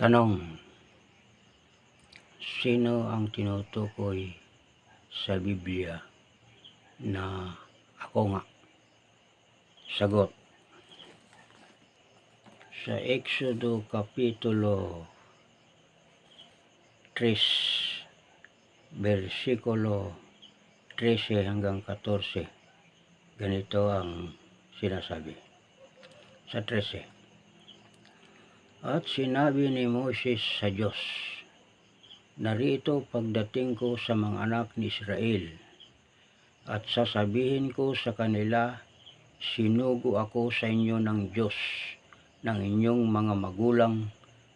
Tanong, sino ang tinutukoy sa Biblia na ako nga? Sagot, sa Exodo Kapitulo 3, versikulo 13 hanggang 14, ganito ang sinasabi. Sa 13, At sinabi ni Moses sa Diyos, Narito pagdating ko sa mga anak ni Israel, at sasabihin ko sa kanila, Sinugo ako sa inyo ng Diyos ng inyong mga magulang,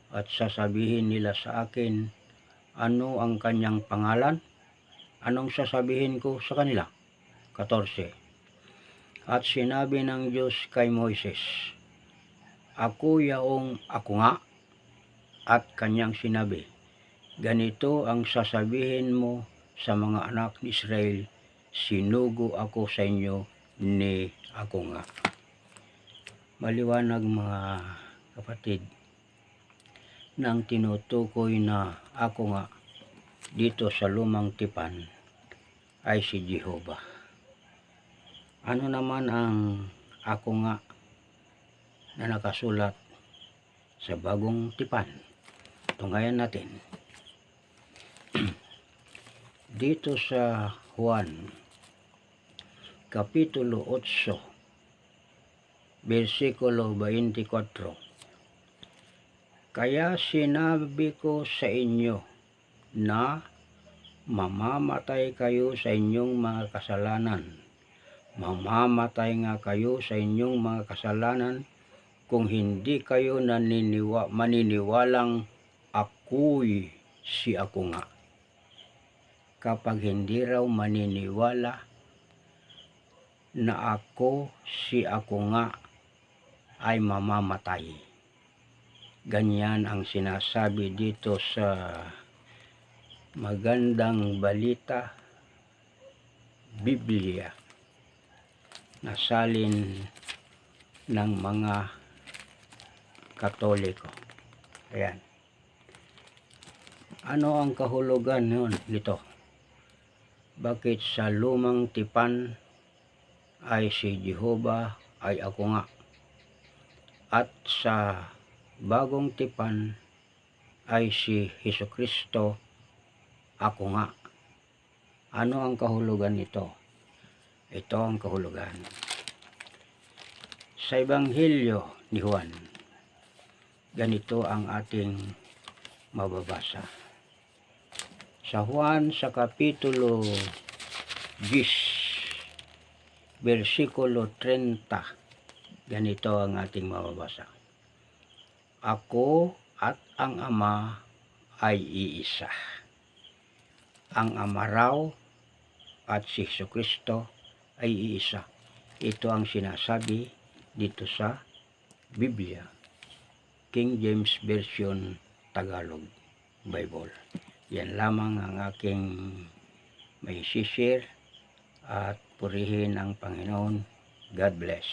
at sasabihin nila sa akin, Ano ang kanyang pangalan? Anong sasabihin ko sa kanila? 14. At sinabi ng Diyos kay Moises, Ako yaong ako nga, at kanyang sinabi, Ganito ang sasabihin mo sa mga anak ni Israel, Sinugo ako sa inyo ni ako nga. Maliwanag mga kapatid, nang tinutukoy na ako nga dito sa lumang tipan ay si Jehovah. Ano naman ang ako nga na nakasulat sa bagong tipan? Tungayan natin. dito sa Juan Kapitulo 8 versikulo 24 Kaya sinabi ko sa inyo na mamamatay kayo sa inyong mga kasalanan. Mamamatay nga kayo sa inyong mga kasalanan kung hindi kayo naniniwa, maniniwalang ako'y si ako nga. Kapag hindi raw maniniwala na ako si ako nga ay mamamatay. Ganyan ang sinasabi dito sa magandang balita Biblia na salin ng mga Katoliko. Ayan. Ano ang kahulugan nun nito? Bakit sa lumang tipan ay si Jehovah ay ako nga? At sa bagong tipan ay si Hesus Kristo ako nga. Ano ang kahulugan nito? Ito ang kahulugan. Sa Ebanghelyo ni Juan, ganito ang ating mababasa. Sa Juan sa Kapitulo 10, versikulo 30, ganito ang ating mababasa. Ako at ang Ama ay iisa. Ang Ama raw at si Hesus Kristo ay iisa. Ito ang sinasabi dito sa Biblia. King James Version Tagalog Bible. Yan lamang ang aking may share at purihin ang Panginoon. God bless.